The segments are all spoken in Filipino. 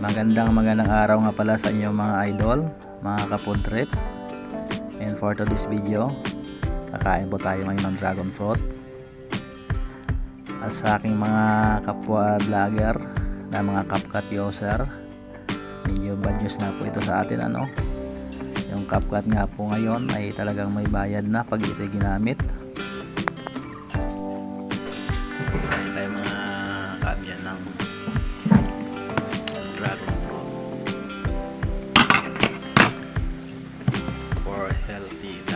Magandang magandang araw nga pala sa inyo mga idol, mga kapod trip. And for today's video, kakain po tayo ngayon ng dragon fruit. At sa aking mga kapwa vlogger na mga CapCut user, medyo bad news nga po ito sa atin ano. Yung CapCut nga po ngayon ay talagang may bayad na pag ito ginamit. Healthy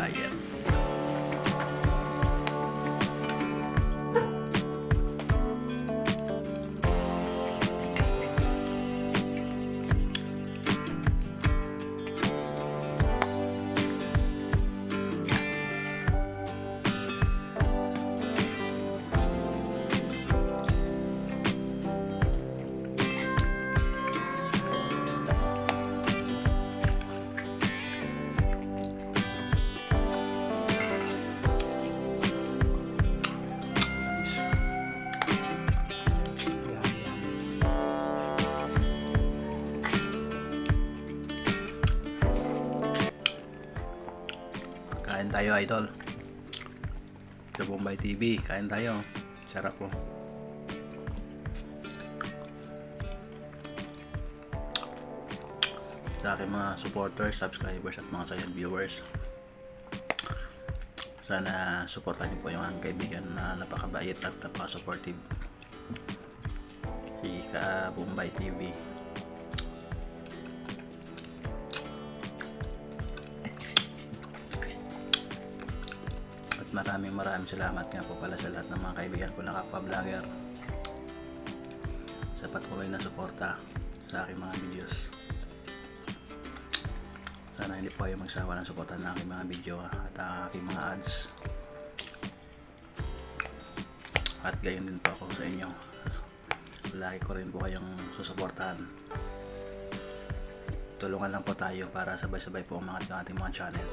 Kain tayo idol. Sa Bombay TV, kain tayo. Sarap po. Sa aking mga supporters, subscribers at mga silent viewers. Sana supportan niyo po yung aking kaibigan na napakabait at napaka-supportive. Si Ka Bombay TV. Maraming maraming salamat nga po pala sa lahat ng mga kaibigan ko na kapwa-vlogger. Sa patuloy na suporta sa aking mga videos. Sana hindi po kayo magsawa ng suporta ng aking mga video at ang aking mga ads. At gayon din po ako sa inyo. Lagi ko rin po kayong susuportahan. Tulungan lang po tayo para sabay-sabay po umangat yung ating mga channel.